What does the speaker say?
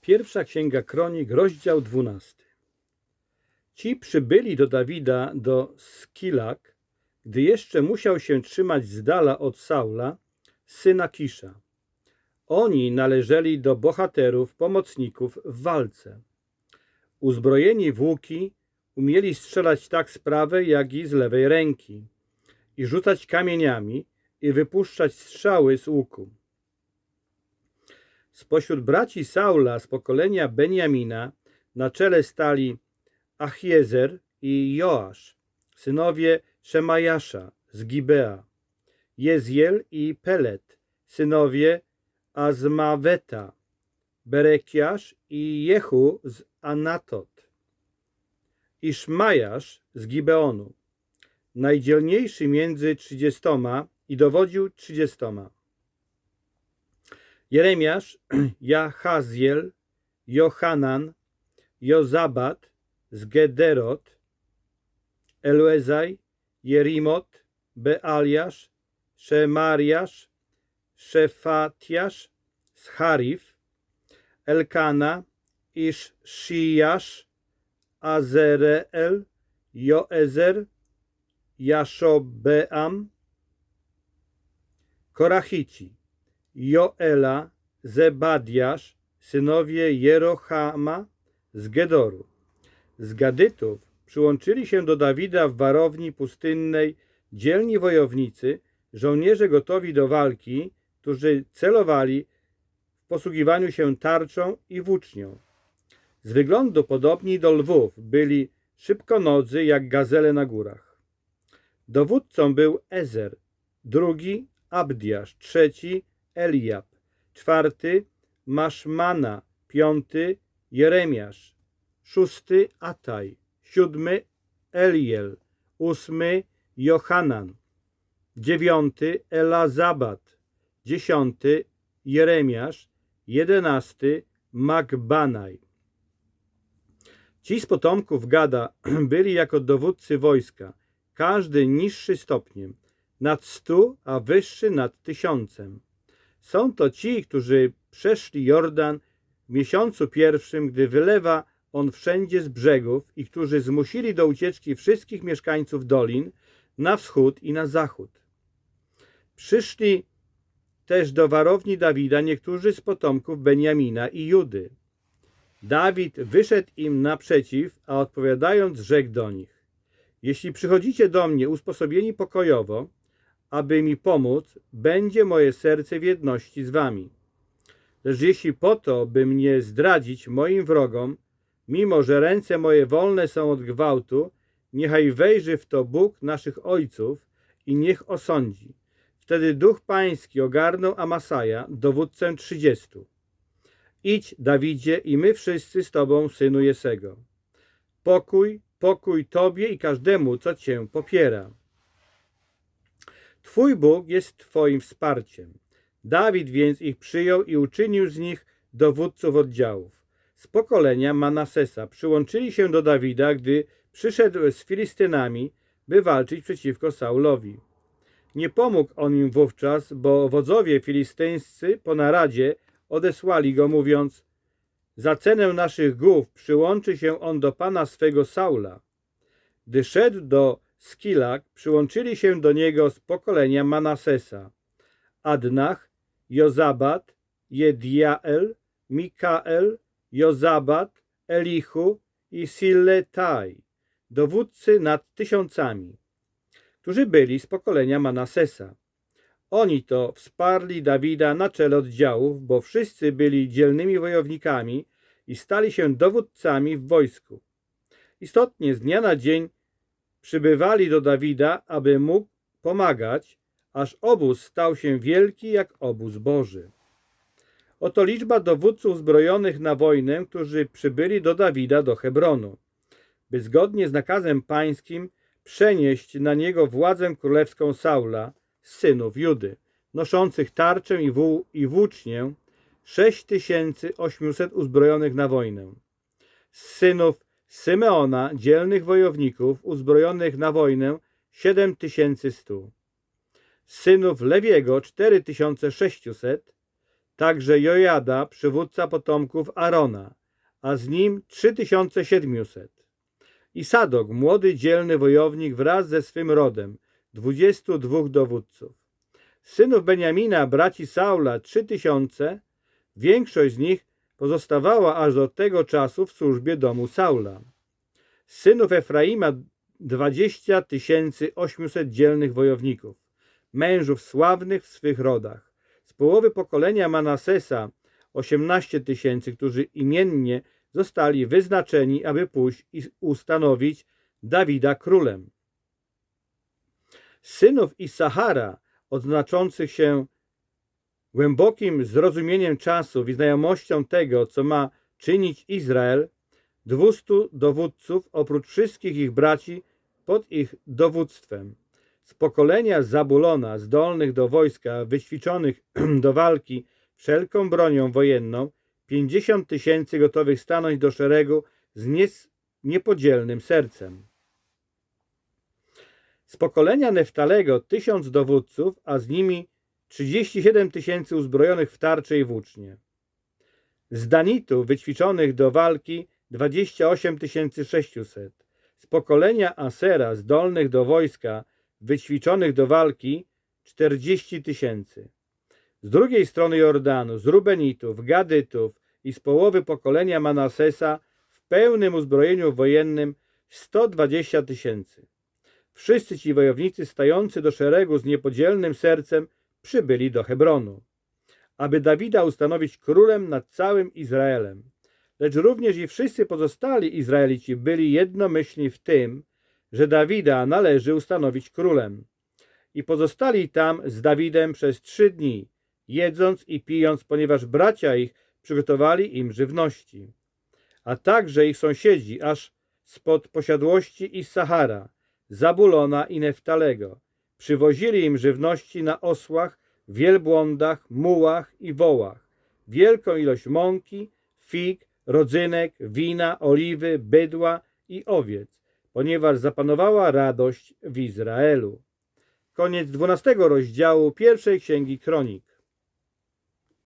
Pierwsza Księga Kronik, rozdział 12. Ci przybyli do Dawida do Skilak, gdy jeszcze musiał się trzymać z dala od Saula, syna Kisza. Oni należeli do bohaterów, pomocników w walce. Uzbrojeni w łuki, umieli strzelać tak z prawej, jak i z lewej ręki i rzucać kamieniami i wypuszczać strzały z łuku. Spośród braci Saula z pokolenia Benjamina na czele stali Achiezer i Joasz, synowie Szemajasza z Gibea, Jezjel i Pelet, synowie Azmaweta, Berekiasz i Jehu z Anatot, Iszmajasz z Gibeonu, najdzielniejszy między trzydziestoma i dowodził trzydziestoma. Jeremiasz, Jahaziel, Johanan, Jozabat z Gederot, Eluezaj, Jerimot, Bealiasz, Szemariasz, Szefatiasz z Harif, Elkana, Iszszijasz, Azereel, Joezer, Jaszobeam, Korachici, Joela, Zebadiasz, synowie Jerohama z Gedoru. Z Gadytów przyłączyli się do Dawida w warowni pustynnej dzielni wojownicy, żołnierze gotowi do walki, którzy celowali w posługiwaniu się tarczą i włócznią. Z wyglądu podobni do lwów, byli szybkonodzy jak gazele na górach. Dowódcą był Ezer, drugi Abdiasz, trzeci Eliab, czwarty Maszmana, piąty Jeremiasz, szósty Ataj, siódmy Eliel, ósmy Johanan, dziewiąty Elazabat, dziesiąty Jeremiasz, jedenasty Magbanaj. Ci z potomków Gada byli jako dowódcy wojska, każdy niższy stopniem, nad stu, a wyższy nad tysiącem. Są to ci, którzy przeszli Jordan w miesiącu pierwszym, gdy wylewa on wszędzie z brzegów i którzy zmusili do ucieczki wszystkich mieszkańców dolin na wschód i na zachód. Przyszli też do warowni Dawida niektórzy z potomków Benjamina i Judy. Dawid wyszedł im naprzeciw, a odpowiadając rzekł do nich: Jeśli przychodzicie do mnie usposobieni pokojowo, aby mi pomóc, będzie moje serce w jedności z wami. Lecz jeśli po to, by mnie zdradzić moim wrogom, mimo że ręce moje wolne są od gwałtu, niechaj wejrzy w to Bóg naszych ojców i niech osądzi. Wtedy duch pański ogarnął Amasaja, dowódcę trzydziestu. Idź, Dawidzie, i my wszyscy z tobą, synu Jesego. Pokój, pokój tobie i każdemu, co cię popiera. Twój Bóg jest twoim wsparciem. Dawid więc ich przyjął i uczynił z nich dowódców oddziałów. Z pokolenia Manasesa przyłączyli się do Dawida, gdy przyszedł z Filistynami, by walczyć przeciwko Saulowi. Nie pomógł on im wówczas, bo wodzowie filistyńscy po naradzie odesłali go, mówiąc: Za cenę naszych głów przyłączy się on do pana swego Saula. Gdy szedł do Skilak, przyłączyli się do niego z pokolenia Manasesa: Adnach, Jozabat, Jedjael, Mikael, Jozabat, Elichu i Siletai, dowódcy nad tysiącami, którzy byli z pokolenia Manasesa. Oni to wsparli Dawida na czele oddziałów, bo wszyscy byli dzielnymi wojownikami i stali się dowódcami w wojsku. Istotnie z dnia na dzień przybywali do Dawida, aby mógł pomagać, aż obóz stał się wielki jak obóz Boży. Oto liczba dowódców zbrojonych na wojnę, którzy przybyli do Dawida do Hebronu, by zgodnie z nakazem pańskim przenieść na niego władzę królewską Saula, synów Judy, noszących tarczę i, wół, i włócznię, 6800 uzbrojonych na wojnę. Z synów Symeona, dzielnych wojowników, uzbrojonych na wojnę, 7100. Z synów Lewiego 4600, także Jojada, przywódca potomków Arona, a z nim 3700. I Sadok, młody, dzielny wojownik wraz ze swym rodem, 22 dowódców. Synów Beniamina, braci Saula, 3000, większość z nich pozostawała aż do tego czasu w służbie domu Saula. Z synów Efraima 20 800 dzielnych wojowników, mężów sławnych w swych rodach. Z połowy pokolenia Manasesa 18 tysięcy, którzy imiennie zostali wyznaczeni, aby pójść i ustanowić Dawida królem. Synów Isahara, odznaczących się głębokim zrozumieniem czasów i znajomością tego, co ma czynić Izrael, 200 dowódców oprócz wszystkich ich braci pod ich dowództwem. Z pokolenia Zabulona, zdolnych do wojska, wyćwiczonych do walki wszelką bronią wojenną, 50 tysięcy gotowych stanąć do szeregu z niepodzielnym sercem. Z pokolenia Neftalego tysiąc dowódców, a z nimi 37 tysięcy uzbrojonych w tarcze i włócznie. Z Danitów wyćwiczonych do walki 28 600. Z pokolenia Asera zdolnych do wojska, wyćwiczonych do walki 40 tysięcy. Z drugiej strony Jordanu, z Rubenitów, Gadytów i z połowy pokolenia Manasesa w pełnym uzbrojeniu wojennym 120 tysięcy. Wszyscy ci wojownicy stający do szeregu z niepodzielnym sercem przybyli do Hebronu, aby Dawida ustanowić królem nad całym Izraelem. Lecz również i wszyscy pozostali Izraelici byli jednomyślni w tym, że Dawida należy ustanowić królem. I pozostali tam z Dawidem przez trzy dni, jedząc i pijąc, ponieważ bracia ich przygotowali im żywności. A także ich sąsiedzi, aż spod posiadłości Issachara, Zabulona i Neftalego. Przywozili im żywności na osłach, wielbłądach, mułach i wołach, wielką ilość mąki, fig, rodzynek, wina, oliwy, bydła i owiec, ponieważ zapanowała radość w Izraelu. Koniec 12 rozdziału pierwszej księgi Kronik.